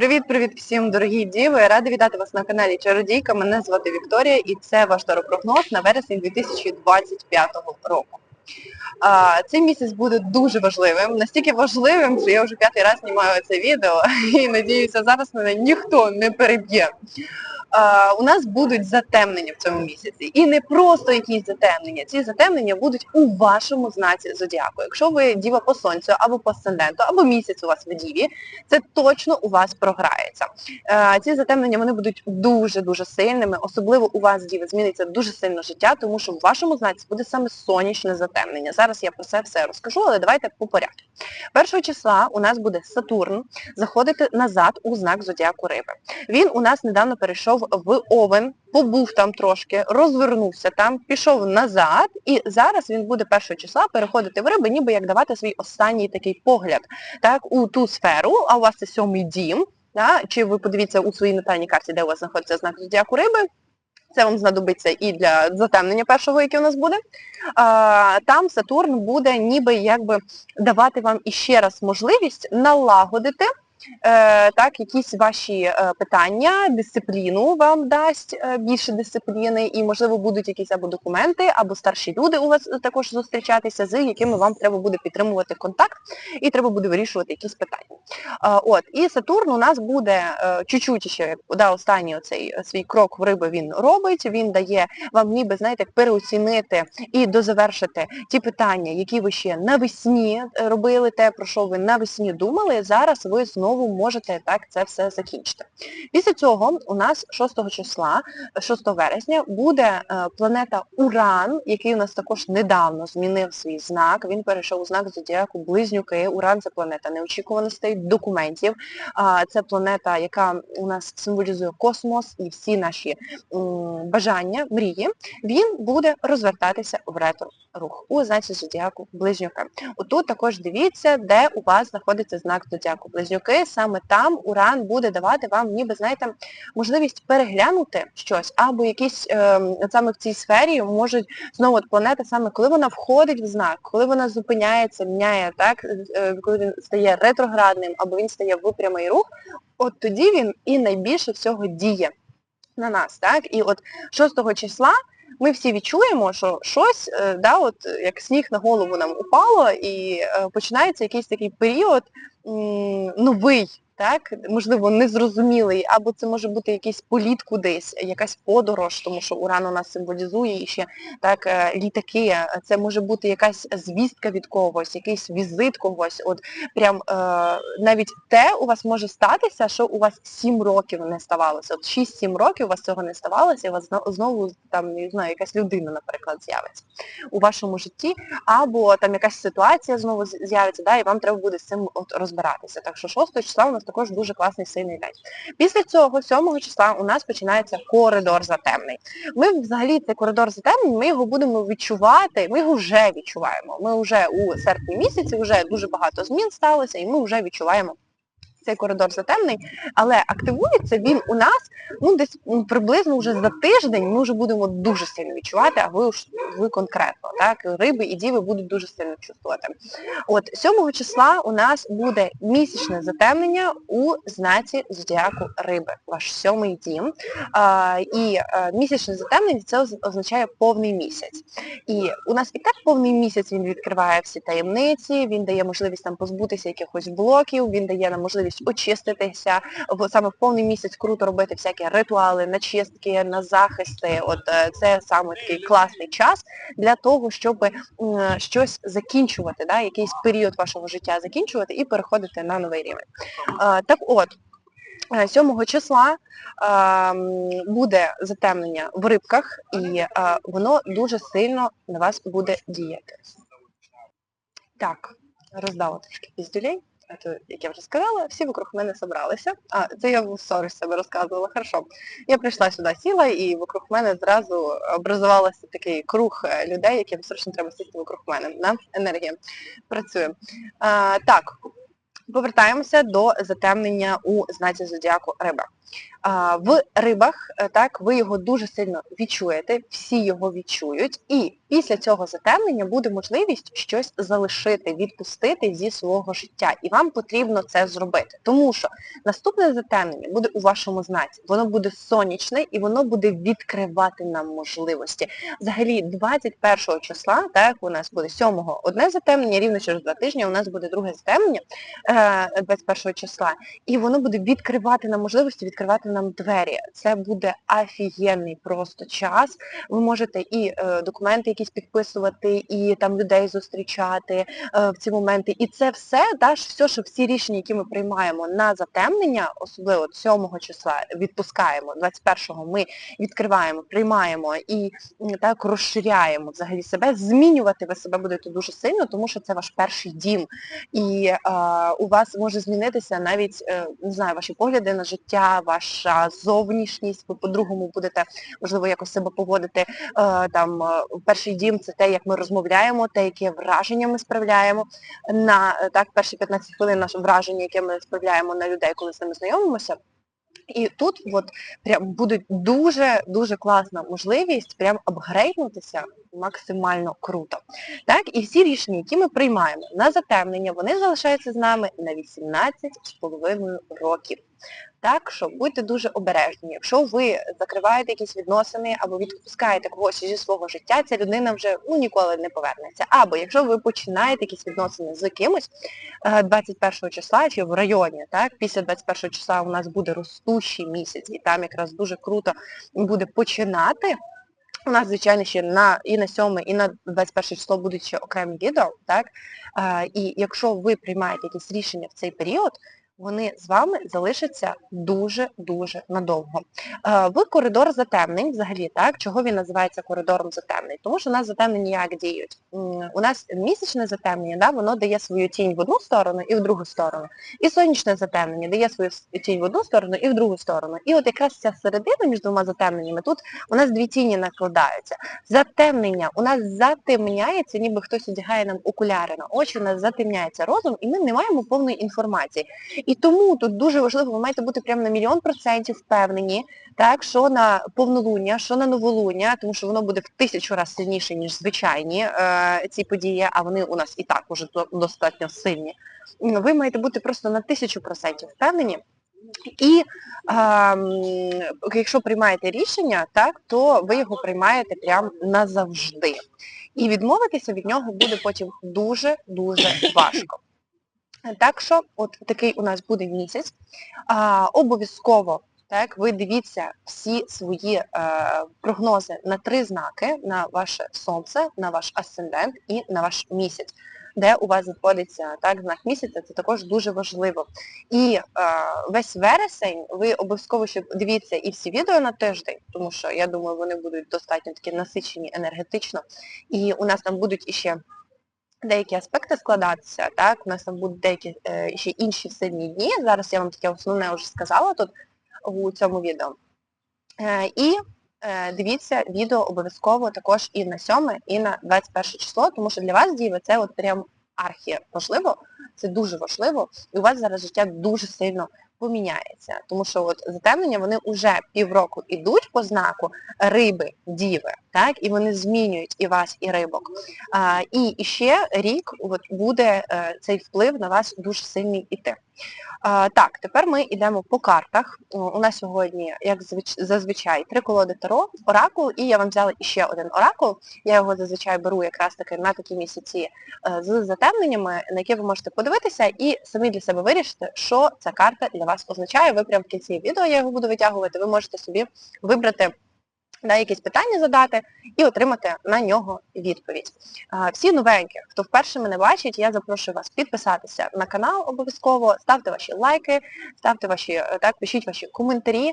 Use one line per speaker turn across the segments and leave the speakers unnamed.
Привіт-привіт всім, дорогі діви! Рада вітати вас на каналі Чародійка. Мене звати Вікторія і це ваш таропрогноз на вересень 2025 року. А, Цей місяць буде дуже важливим, настільки важливим, що я вже п'ятий раз знімаю це відео і надіюся, зараз мене ніхто не переб'є. У нас будуть затемнення в цьому місяці. І не просто якісь затемнення. Ці затемнення будуть у вашому знаці зодіаку. Якщо ви діва по сонцю або по асценденту, або місяць у вас в діві, це точно у вас програється. Ці затемнення вони будуть дуже-дуже сильними, особливо у вас, діви, зміниться дуже сильно життя, тому що в вашому знаці буде саме сонячне затемнення. Зараз я про це все розкажу, але давайте по порядку. Першого числа у нас буде Сатурн заходити назад у знак зодіаку риби. Він у нас недавно перейшов в Овен, побув там трошки, розвернувся там, пішов назад, і зараз він буде першого числа переходити в риби, ніби як давати свій останній такий погляд так, у ту сферу, а у вас це сьомий дім, да, чи ви подивіться у своїй натальній карті, де у вас знаходиться знак зодіаку риби, це вам знадобиться і для затемнення першого, яке у нас буде. А, Там Сатурн буде ніби якби давати вам іще раз можливість налагодити так, якісь ваші е, питання, дисципліну вам дасть е, більше дисципліни, і, можливо, будуть якісь або документи, або старші люди у вас також зустрічатися, з якими вам треба буде підтримувати контакт, і треба буде вирішувати якісь питання. Е, от, І Сатурн у нас буде е, чуть-чуть ще, да, останній оцей е, свій крок в риби він робить, він дає вам ніби, знаєте, переоцінити і дозавершити ті питання, які ви ще навесні е, робили, те, про що ви навесні думали, зараз ви знову знову можете так це все закінчити. Після цього у нас 6 числа, 6 вересня, буде е, планета Уран, який у нас також недавно змінив свій знак. Він перейшов у знак Зодіаку Близнюки. Уран це планета неочікуваностей, документів. Це планета, яка у нас символізує космос і всі наші бажання, мрії. Він буде розвертатися в ретро рух у знаці Зодіаку Близнюки. Отут також дивіться, де у вас знаходиться знак Зодіаку Близнюки саме там Уран буде давати вам, ніби, знаєте, можливість переглянути щось, або якісь е, саме в цій сфері можуть знову от планета, саме коли вона входить в знак, коли вона зупиняється, міняє, так, е, коли він стає ретроградним, або він стає в прямий рух, от тоді він і найбільше всього діє на нас. так, І от 6 числа ми всі відчуємо, що щось, е, да, от як сніг на голову нам упало, і е, починається якийсь такий період новий так, можливо, незрозумілий, або це може бути якийсь політ кудись, якась подорож, тому що Уран у нас символізує і ще так, е, літаки, це може бути якась звістка від когось, якийсь візит когось. От прям е, навіть те у вас може статися, що у вас 7 років не ставалося. От 6-7 років у вас цього не ставалося, і у вас знову там, не знаю, якась людина, наприклад, з'явиться у вашому житті, або там якась ситуація знову з'явиться, да, і вам треба буде з цим от розбиратися. Так що 6 числа у нас також дуже класний сильний день. Після цього, 7 числа, у нас починається коридор затемний. Ми взагалі цей коридор затемний, ми його будемо відчувати, ми його вже відчуваємо. Ми вже у серпні місяці вже дуже багато змін сталося, і ми вже відчуваємо цей коридор затемний, але активується він у нас ну, десь приблизно вже за тиждень ми вже будемо дуже сильно відчувати, а ви ви конкретно. так, Риби і діви будуть дуже сильно чувствувати. От 7 числа у нас буде місячне затемнення у знаці зодіаку риби, ваш сьомий дім. А, І а, е, місячне затемнення це означає повний місяць. І у нас і так повний місяць він відкриває всі таємниці, він дає можливість там позбутися якихось блоків, він дає нам можливість очиститися. Саме в повний місяць круто робити всякі ритуали, начистки, на захисти. От е, це саме такий класний час для того, щоб щось закінчувати, да, якийсь період вашого життя закінчувати і переходити на новий рівень. Так от. 7 е, числа е, буде затемнення в рибках, і е, воно дуже сильно на вас буде діяти. Так, роздала трішки піздюлей это, як я вже сказала, всі вокруг мене зібралися. А, це я в сторіс себе розказувала, хорошо. Я прийшла сюди, сіла, і вокруг мене зразу образувався такий круг е, людей, яким срочно треба сісти вокруг мене. Да? Енергія працює. А, Так, повертаємося до затемнення у знаці Зодіаку Риба. А, В рибах, е, так, ви його дуже сильно відчуєте, всі його відчують, і після цього затемнення буде можливість щось залишити, відпустити зі свого життя. І вам потрібно це зробити. Тому що наступне затемнення буде у вашому знаці. Воно буде сонячне і воно буде відкривати нам можливості. Взагалі, 21 числа, так, у нас буде 7-го одне затемнення, рівно через два тижні у нас буде друге затемнення е, 21 числа. І воно буде відкривати нам можливості, відкривати нам двері. Це буде офігенний просто час. Ви можете і е, документи якісь підписувати, і там людей зустрічати е, в ці моменти. І це все, ж все, що всі рішення, які ми приймаємо на затемнення, особливо 7 числа відпускаємо, 21-го ми відкриваємо, приймаємо і так розширяємо взагалі себе. Змінювати ви себе будете дуже сильно, тому що це ваш перший дім. І е, у вас може змінитися навіть, е, не знаю, ваші погляди на життя, ваша зовнішність, ви по-другому будете, можливо, якось себе поводити. Е, там е, перший дім це те, як ми розмовляємо, те, яке враження ми справляємо на е, так, перші 15 хвилин наше враження, яке ми справляємо на людей, коли з ними знайомимося. І тут от прям буде дуже-дуже класна можливість прям апгрейднутися максимально круто. Так, і всі рішення, які ми приймаємо на затемнення, вони залишаються з нами на 18,5 років. Так що будьте дуже обережні. Якщо ви закриваєте якісь відносини або відпускаєте когось зі свого життя, ця людина вже ну, ніколи не повернеться. Або якщо ви починаєте якісь відносини з кимось е, 21 числа чи в районі, так, після 21 числа у нас буде ростущий місяць, і там якраз дуже круто буде починати. У нас, звичайно, ще на і на 7, і на 21 число будуть ще окремі відео, так? А, і якщо ви приймаєте якісь рішення в цей період, вони з вами залишаться дуже-дуже надовго. Е, В коридор затемнень, взагалі, так, чого він називається коридором затемнень? Тому що у нас затемнення як діють? У нас місячне затемнення, да, воно дає свою тінь в одну сторону і в другу сторону. І сонячне затемнення дає свою тінь в одну сторону і в другу сторону. І от якраз ця середина між двома затемненнями, тут у нас дві тіні накладаються. Затемнення у нас затемняється, ніби хтось одягає нам окуляри на очі, у нас затемняється розум, і ми не маємо повної інформації. І тому тут дуже важливо, ви маєте бути прямо на мільйон процентів впевнені, так, що на повнолуння, що на новолуння, тому що воно буде в тисячу разів сильніше, ніж звичайні е, ці події, а вони у нас і так уже достатньо сильні. Ви маєте бути просто на тисячу процентів впевнені. І ем, якщо приймаєте рішення, так, то ви його приймаєте прям назавжди. І відмовитися від нього буде потім дуже-дуже важко. Так що, от такий у нас буде місяць. А, обов'язково, так, ви дивіться всі свої е, прогнози на три знаки, на ваше сонце, на ваш асцендент і на ваш місяць, де у вас знаходиться так, знак місяця, це також дуже важливо. І е, весь вересень ви обов'язково ще дивіться і всі відео на тиждень, тому що я думаю, вони будуть достатньо такі насичені енергетично. І у нас там будуть іще деякі аспекти складатися, так, у нас там будуть деякі е, ще інші сильні дні. Зараз я вам таке основне вже сказала тут у цьому відео. Е, і е, дивіться відео обов'язково також і на 7, і на 21 число, тому що для вас, діви, це от прям архі важливо, це дуже важливо, і у вас зараз життя дуже сильно поміняється. Тому що от затемнення, вони вже півроку йдуть по знаку риби, діви, так, і вони змінюють і вас, і рибок. А, і ще рік от, буде е, цей вплив на вас дуже сильний іти. Так, тепер ми йдемо по картах. У нас сьогодні, як звич- зазвичай, три колоди Таро, оракул, і я вам взяла іще один оракул. Я його зазвичай беру якраз таки на такі місяці е, з затемненнями, на які ви можете подивитися і самі для себе вирішити, що ця карта для вас означає. Ви прямо в кінці відео я його буду витягувати, ви можете собі вибрати да, якісь питання задати і отримати на нього відповідь. Всі новенькі, хто вперше мене бачить, я запрошую вас підписатися на канал обов'язково, ставте ваші лайки, ставте ваші, е, так, пишіть ваші коментарі,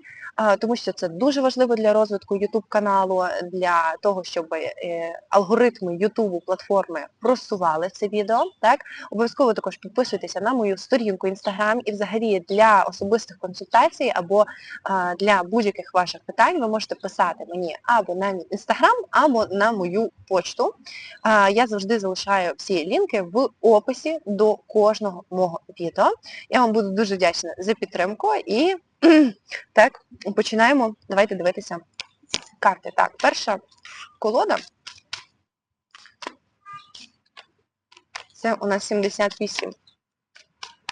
тому що це дуже важливо для розвитку YouTube каналу, для того, щоб е, алгоритми YouTube платформи просували це відео. Так? Обов'язково також підписуйтеся на мою сторінку Instagram і взагалі для особистих консультацій або для будь-яких ваших питань ви можете писати мені або на мій інстаграм, або на мою почту. Я завжди залишаю всі лінки в описі до кожного мого відео. Я вам буду дуже вдячна за підтримку і Так, починаємо. Давайте дивитися карти. Так, перша колода. Це у нас 78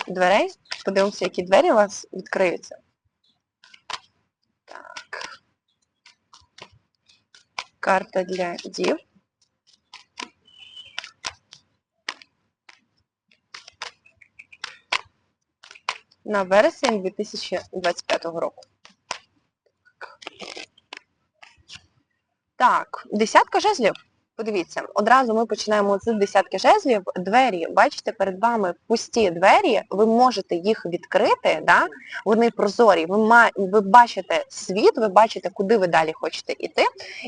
дверей. Подивимося, які двері у вас відкриються. Карта для дів. На вересень 2025 року. Так, десятка жезлів. Подивіться, одразу ми починаємо з десятки жезлів. Двері, бачите, перед вами пусті двері, ви можете їх відкрити, да? вони прозорі, ви, ма... ви бачите світ, ви бачите, куди ви далі хочете йти.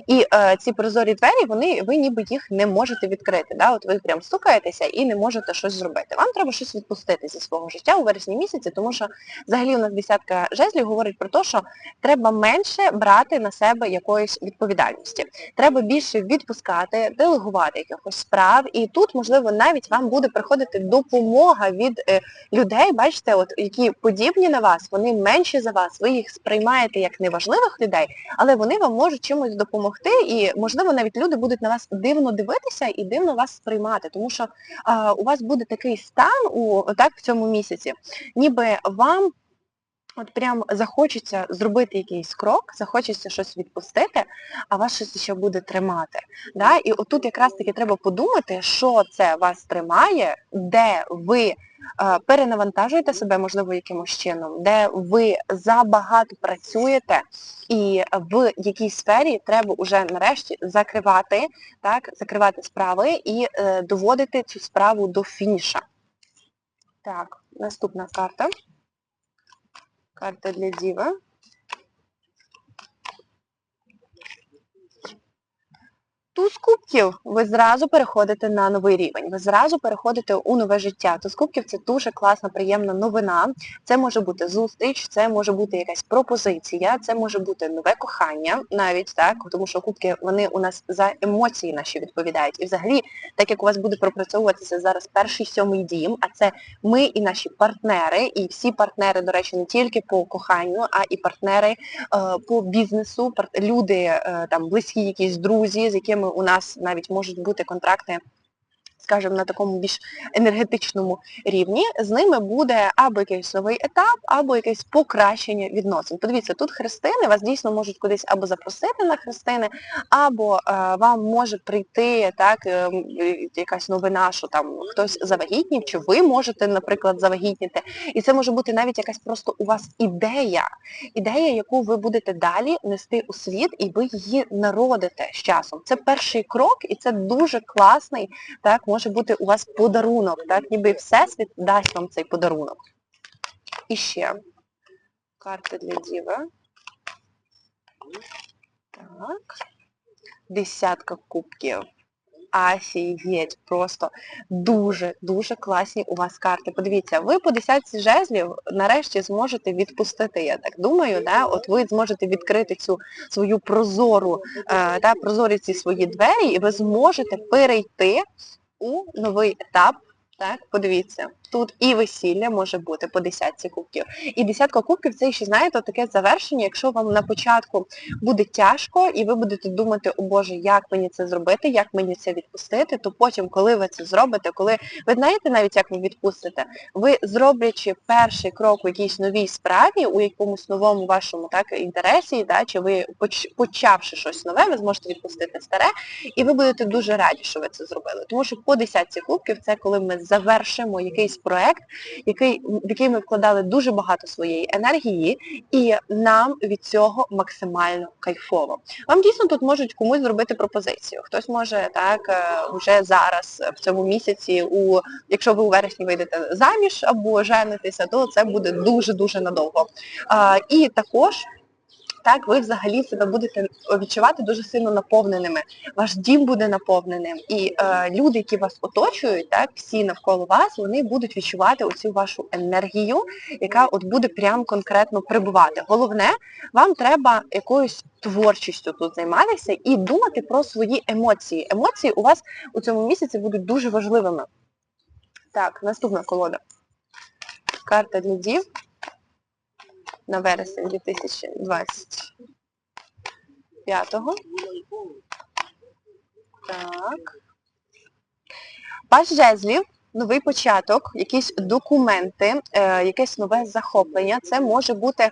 І е, ці прозорі двері, вони, ви ніби їх не можете відкрити. Да? От ви прям стукаєтеся і не можете щось зробити. Вам треба щось відпустити зі свого життя у вересні місяці, тому що взагалі у нас десятка жезлів говорить про те, що треба менше брати на себе якоїсь відповідальності. Треба більше відпускати, делегувати якихось справ. І тут, можливо, навіть вам буде приходити допомога від е, людей, бачите, от які подібні на вас, вони менші за вас, ви їх сприймаєте як неважливих людей, але вони вам можуть чимось допомогти, і, можливо, навіть люди будуть на вас дивно дивитися і дивно вас сприймати, тому що а, у вас буде такий стан у так в цьому місяці, ніби вам от прям захочеться зробити якийсь крок, захочеться щось відпустити, а вас щось ще буде тримати. Да? І отут якраз таки треба подумати, що це вас тримає, де ви е, перенавантажуєте себе, можливо, якимось чином, де ви забагато працюєте, і в якій сфері треба вже нарешті закривати, так, закривати справи і е, доводити цю справу до фініша. Так, наступна карта. Карта для діва. Туз кубків ви зразу переходите на новий рівень, ви зразу переходите у нове життя. Туз кубків це дуже класна, приємна новина. Це може бути зустріч, це може бути якась пропозиція, це може бути нове кохання навіть, так, тому що кубки вони у нас за емоції наші відповідають. І взагалі, так як у вас буде пропрацьовуватися зараз перший сьомий дім, а це ми і наші партнери, і всі партнери, до речі, не тільки по коханню, а і партнери е, по бізнесу, люди, е, там близькі якісь друзі, з якими у нас навіть можуть бути контракти, скажімо, на такому більш енергетичному рівні, з ними буде або якийсь новий етап, або якесь покращення відносин. Подивіться, тут хрестини, вас дійсно можуть кудись або запросити на хрестини, або е, вам може прийти так, е, якась новина, що там хтось завагітнів, чи ви можете, наприклад, завагітніти. І це може бути навіть якась просто у вас ідея, ідея, яку ви будете далі нести у світ, і ви її народите з часом. Це перший крок, і це дуже класний, так, може бути у вас подарунок, так, ніби Всесвіт дасть вам цей подарунок. І ще карта для діви. Так. Десятка кубків. Офігеть, просто дуже-дуже класні у вас карти. Подивіться, ви по десятці жезлів нарешті зможете відпустити, я так думаю, да? от ви зможете відкрити цю свою прозору, е, да, прозорі ці свої двері, і ви зможете перейти у новий етап. Так, подивіться, тут і весілля може бути по десятці кубків. І десятка кубків це ще, знаєте, таке завершення, якщо вам на початку буде тяжко, і ви будете думати, о Боже, як мені це зробити, як мені це відпустити, то потім, коли ви це зробите, коли ви знаєте навіть, як ви відпустите, ви зроблячи перший крок у якійсь новій справі, у якомусь новому вашому так, інтересі, да, чи ви почавши щось нове, ви зможете відпустити старе, і ви будете дуже раді, що ви це зробили. Тому що по десятці кубків це коли ми завершимо якийсь проект, який, в який ми вкладали дуже багато своєї енергії, і нам від цього максимально кайфово. Вам дійсно тут можуть комусь зробити пропозицію. Хтось може так е, вже зараз, в цьому місяці, у якщо ви у вересні вийдете заміж або женитеся, то це буде дуже-дуже надовго. І також так ви взагалі себе будете відчувати дуже сильно наповненими. Ваш дім буде наповненим. І е, люди, які вас оточують, так, всі навколо вас, вони будуть відчувати оцю вашу енергію, яка от буде прям конкретно прибувати. Головне, вам треба якоюсь творчістю тут займатися і думати про свої емоції. Емоції у вас у цьому місяці будуть дуже важливими. Так, наступна колода. Карта для дів. На вересень 2025. Так. Паш жезлів, новий початок, якісь документи, е, якесь нове захоплення. Це може бути е,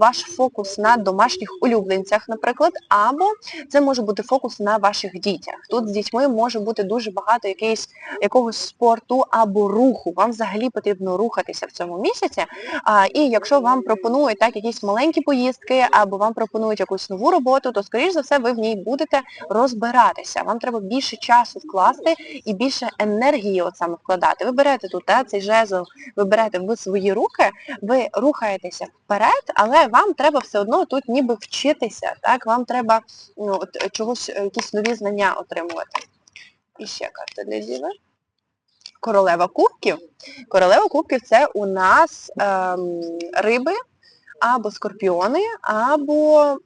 ваш фокус на домашніх улюбленцях, наприклад, або це може бути фокус на ваших дітях. Тут з дітьми може бути дуже багато якийсь, якогось спорту або руху. Вам взагалі потрібно рухатися в цьому місяці. І якщо вам пропонують так якісь маленькі поїздки, або вам пропонують якусь нову роботу, то, скоріш за все, ви в ній будете розбиратися. Вам треба більше часу вкласти і більше енергії от саме вкладати. Ви берете тут та, цей жезл, ви берете в свої руки, ви рухаєтеся вперед, але вам треба все одно тут ніби вчитися. Так? Вам треба ну, от, чогось, е, якісь нові знання отримувати. І ще карта для діви. Королева кубків. Королева кубків це у нас ем, риби або скорпіони, або м,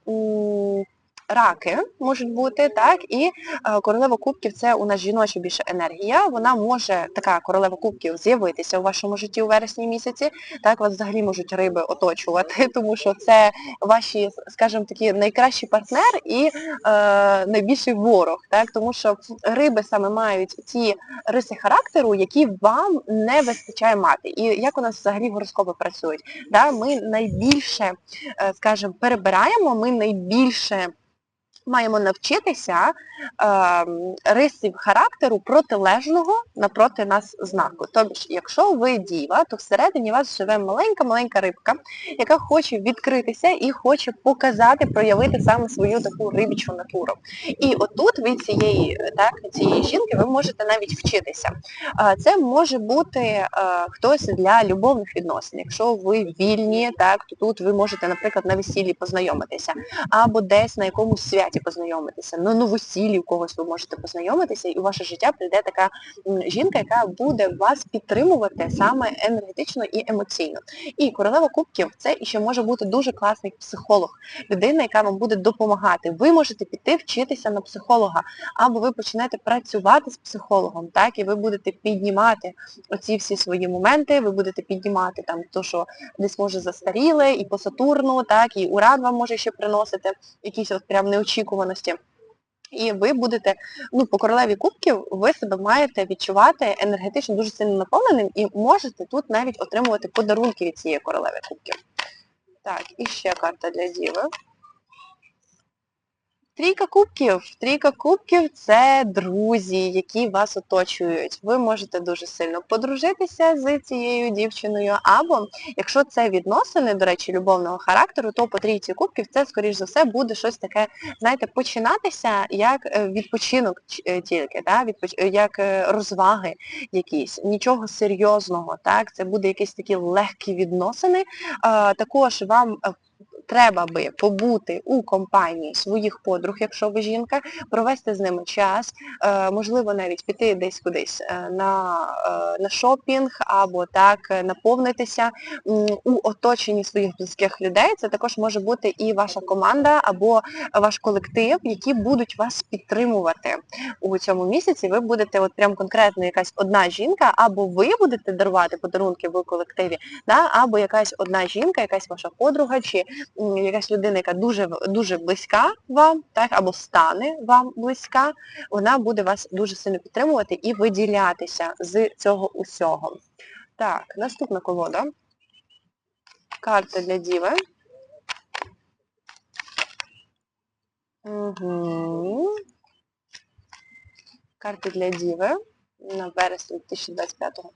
раки можуть бути, так, і е, королева кубків це у нас жіноча більше енергія, вона може, така королева кубків, з'явитися у вашому житті у вересні місяці, так, вас взагалі можуть риби оточувати, тому що це ваші, скажімо такі, найкращий партнер і е, найбільший ворог, так, тому що риби саме мають ті риси характеру, які вам не вистачає мати. І як у нас взагалі гороскопи працюють? Да? Ми найбільше, е, скажімо, перебираємо, ми найбільше маємо навчитися е, рисів характеру протилежного напроти нас знаку. Тобто, якщо ви діва, то всередині вас живе маленька-маленька рибка, яка хоче відкритися і хоче показати, проявити саме свою таку рибічу натуру. І отут від цієї, так, цієї жінки ви можете навіть вчитися. Е, Це може бути е, хтось для любовних відносин. Якщо ви вільні, так, то тут ви можете, наприклад, на весіллі познайомитися, або десь на якомусь святі познайомитися, на новосіллі у когось ви можете познайомитися, і у ваше життя прийде така жінка, яка буде вас підтримувати саме енергетично і емоційно. І королева кубків це ще може бути дуже класний психолог, людина, яка вам буде допомагати. Ви можете піти вчитися на психолога, або ви почнете працювати з психологом, так, і ви будете піднімати оці всі свої моменти, ви будете піднімати там то, що десь може застаріле, і по Сатурну, так, і Уран вам може ще приносити якісь от прям неочікуваності. І ви будете, ну, по королеві кубків, ви себе маєте відчувати енергетично дуже сильно наповненим і можете тут навіть отримувати подарунки від цієї королеви кубків. Так, і ще карта для Діви. Трійка кубків. Трійка кубків це друзі, які вас оточують. Ви можете дуже сильно подружитися з цією дівчиною, або якщо це відносини, до речі, любовного характеру, то по трійці кубків це, скоріш за все, буде щось таке, знаєте, починатися як е, відпочинок е, тільки, да? е, як розваги якісь, нічого серйозного, так? Це буде якісь такі легкі відносини. Також вам треба би побути у компанії своїх подруг, якщо ви жінка, провести з ними час, е, можливо, навіть піти десь кудись е, на, е, на шопінг або так наповнитися у оточенні своїх близьких людей. Це також може бути і ваша команда або ваш колектив, які будуть вас підтримувати у цьому місяці. Ви будете от прям конкретно якась одна жінка, або ви будете дарувати подарунки в колективі, да, або якась одна жінка, якась ваша подруга, чи якась людина, яка дуже дуже близька вам, так, або стане вам близька, вона буде вас дуже сильно підтримувати і виділятися з цього усього. Так, наступна колода. Карта для Діви. Угу. Карти для Діви на вересень 2025-го.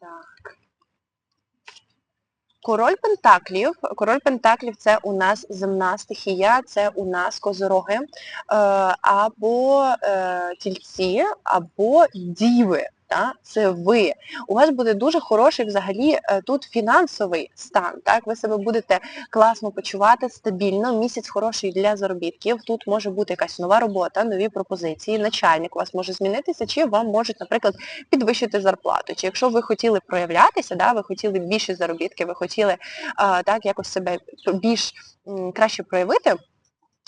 Так. Король Пентаклів. Король Пентаклів це у нас земна стихія, це у нас козороги, е, або е, тільці, або діви. Та? Це ви. У вас буде дуже хороший взагалі е, тут фінансовий стан. Так? Ви себе будете класно почувати, стабільно, місяць хороший для заробітків. Тут може бути якась нова робота, нові пропозиції, начальник у вас може змінитися, чи вам можуть, наприклад, підвищити зарплату. Чи якщо ви хотіли проявлятися, да, ви хотіли більше заробітки, ви хотіли так якось себе більш краще проявити,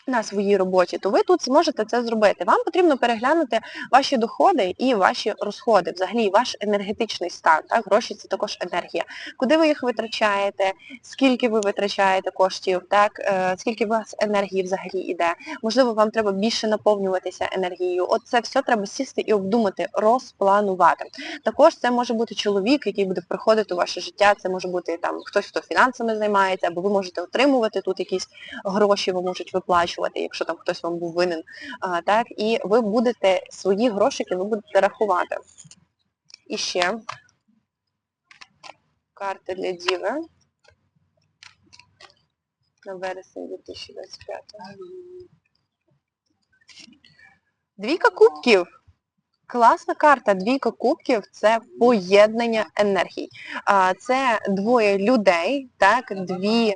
на своїй роботі, то ви тут зможете це зробити. Вам потрібно переглянути ваші доходи і ваші розходи, взагалі ваш енергетичний стан. Так? Гроші це також енергія. Куди ви їх витрачаєте, скільки ви витрачаєте коштів, так? е, скільки у вас енергії взагалі йде. Можливо, вам треба більше наповнюватися енергією. От це все треба сісти і обдумати, розпланувати. Також це може бути чоловік, який буде приходити у ваше життя, це може бути там хтось, хто фінансами займається, або ви можете отримувати тут якісь гроші, ви можуть виплачувати, якщо там хтось вам був винен. А, так, І ви будете свої грошики, ви будете рахувати. І ще карти для Діви на вересень 2025. Двійка кубків. Класна карта. Двійка кубків це поєднання енергій. Це двоє людей, так, дві,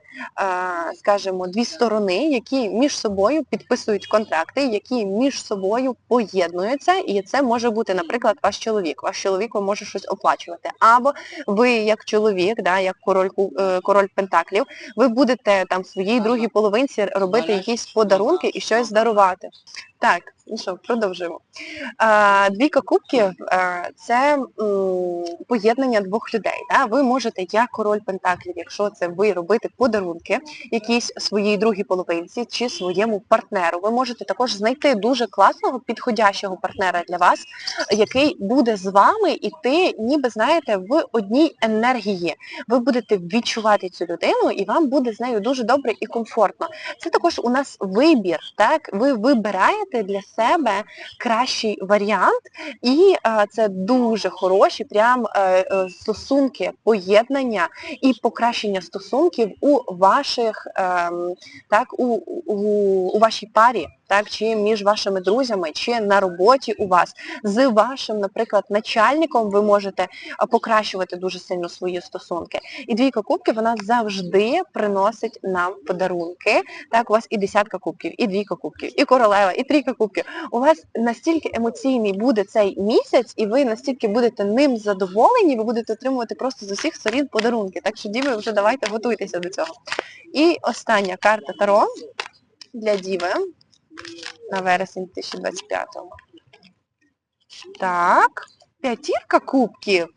скажімо, дві сторони, які між собою підписують контракти, які між собою поєднуються, і це може бути, наприклад, ваш чоловік. Ваш чоловік вам може щось оплачувати. Або ви, як чоловік, да, як король, е, король Пентаклів, ви будете там своїй другій половинці робити якісь подарунки і щось дарувати. Так, ну що, продовжуємо. Двійка кубків це поєднання двох людей. Ви можете, як король Пентаклів, якщо це ви робити подарунки якійсь своїй другій половинці чи своєму партнеру. Ви можете також знайти дуже класного, підходящого партнера для вас, який буде з вами іти, ніби знаєте, в одній енергії. Ви будете відчувати цю людину і вам буде з нею дуже добре і комфортно. Це також у нас вибір, так? Ви вибираєте для себе кращий варіант, і е, це дуже хороші прям е, е, стосунки, поєднання і покращення стосунків у ваших, ем, так, у, у, у вашій парі, так, чи між вашими друзями, чи на роботі у вас. З вашим, наприклад, начальником ви можете покращувати дуже сильно свої стосунки. І двійка кубків, вона завжди приносить нам подарунки. Так, у вас і десятка кубків, і двійка кубків, і королева, і трійка кубків. У вас настільки емоційний буде цей місяць, і ви настільки будете ним задоволені, ви будете отримувати просто з усіх сторін подарунки. Так що, Діви, вже давайте готуйтеся до цього. І остання карта Таро для Діви на вересень 2025-го. Так, п'ятірка кубків.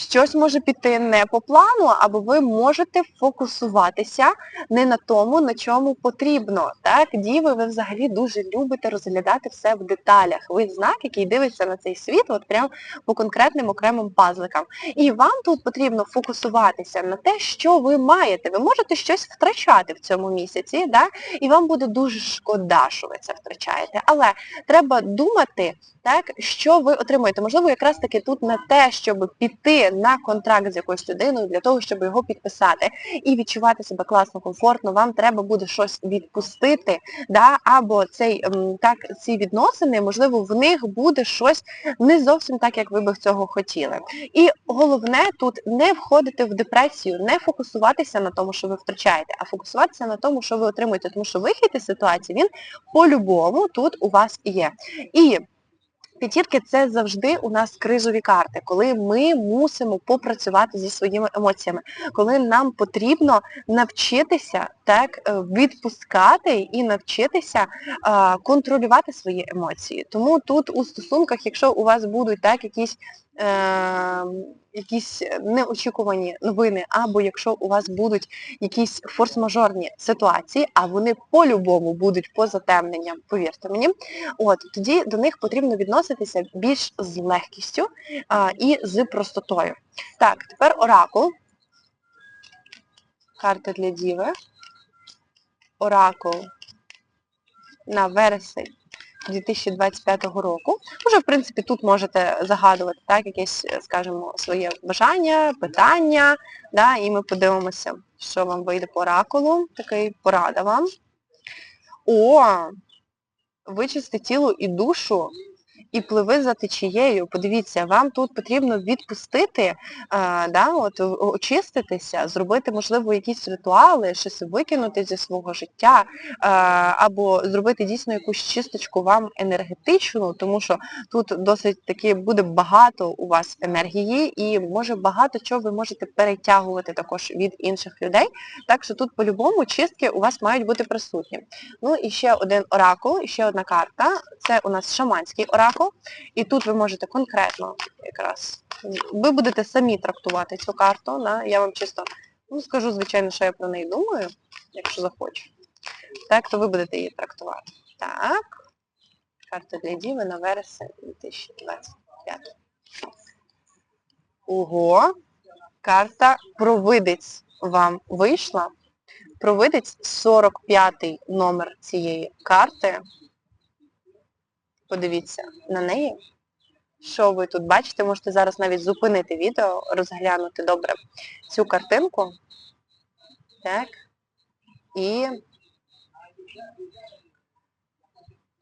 Щось може піти не по плану, або ви можете фокусуватися не на тому, на чому потрібно. Так, діви, ви взагалі дуже любите розглядати все в деталях. Ви знак, який дивиться на цей світ, от прям по конкретним окремим пазликам. І вам тут потрібно фокусуватися на те, що ви маєте. Ви можете щось втрачати в цьому місяці, да? і вам буде дуже шкода, що ви це втрачаєте. Але треба думати, так, що ви отримуєте. Можливо, якраз таки тут на те, щоб піти на контракт з якоюсь людиною, для того, щоб його підписати і відчувати себе класно, комфортно, вам треба буде щось відпустити, да, або цей, так, ці відносини, можливо, в них буде щось не зовсім так, як ви би цього хотіли. І головне тут не входити в депресію, не фокусуватися на тому, що ви втрачаєте, а фокусуватися на тому, що ви отримуєте, тому що вихід із ситуації, він по-любому тут у вас є. І П'ятірки це завжди у нас кризові карти, коли ми мусимо попрацювати зі своїми емоціями, коли нам потрібно навчитися так е, відпускати і навчитися контролювати свої емоції. Тому тут у стосунках, якщо у вас будуть так якісь якісь неочікувані новини, або якщо у вас будуть якісь форс-мажорні ситуації, а вони по-любому будуть по затемненням, повірте мені, от тоді до них потрібно відноситися більш з легкістю а, і з простотою. Так, тепер оракул. Карта для Діви. Оракул на вересень 2025 року. Уже, в принципі, тут можете загадувати так, якесь, скажімо, своє бажання, питання, да, і ми подивимося, що вам вийде по оракулу. Такий порада вам. О! Вичисти тіло і душу і пливи за течією. Подивіться, вам тут потрібно відпустити, е, да, от, очиститися, зробити, можливо, якісь ритуали, щось викинути зі свого життя, е, або зробити дійсно якусь чисточку вам енергетичну, тому що тут досить таки буде багато у вас енергії і може багато чого ви можете перетягувати також від інших людей. Так що тут по-любому чистки у вас мають бути присутні. Ну і ще один оракул, і ще одна карта. Це у нас шаманський оракул. І тут ви можете конкретно якраз, ви будете самі трактувати цю карту. Да? Я вам чисто ну, скажу, звичайно, що я про неї думаю, якщо захочу. Так, то ви будете її трактувати. Так. Карта для Діви на вересень 2025. Ого! Карта провидець вам вийшла. Провидець 45 номер цієї карти. Подивіться на неї. Що ви тут бачите, можете зараз навіть зупинити відео, розглянути добре цю картинку. Так. І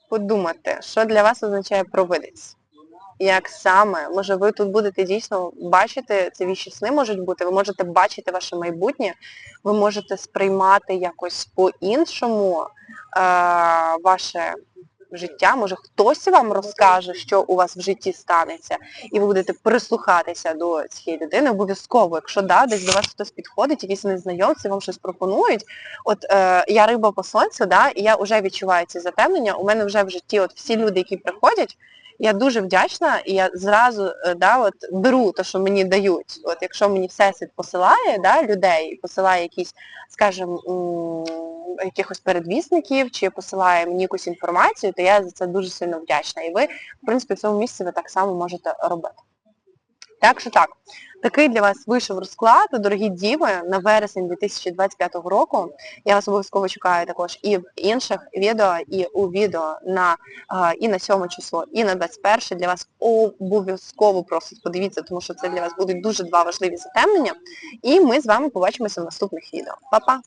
подумати, що для вас означає провидець. Як саме, може ви тут будете дійсно бачити, це віщі сни можуть бути, ви можете бачити ваше майбутнє, ви можете сприймати якось по-іншому е, ваше життя, може хтось вам розкаже, що у вас в житті станеться, і ви будете прислухатися до цієї людини обов'язково. Якщо да, десь до вас хтось підходить, якісь незнайомці вам щось пропонують. От е, я риба по сонцю, да, і я вже відчуваю ці затемнення. У мене вже в житті от всі люди, які приходять, я дуже вдячна, і я зразу е, да, от, беру те, що мені дають. От якщо мені всесвіт посилає да, людей, посилає якісь, скажімо, якихось передвісників, чи посилає мені якусь інформацію, то я за це дуже сильно вдячна. І ви, в принципі, в цьому місці ви так само можете робити. Так що так, такий для вас вийшов розклад, дорогі діви, на вересень 2025 року. Я вас обов'язково чекаю також і в інших відео, і у відео на і на 7 число, і на 21 для вас обов'язково просто подивіться, тому що це для вас будуть дуже два важливі затемнення. І ми з вами побачимося в наступних відео. Па-па!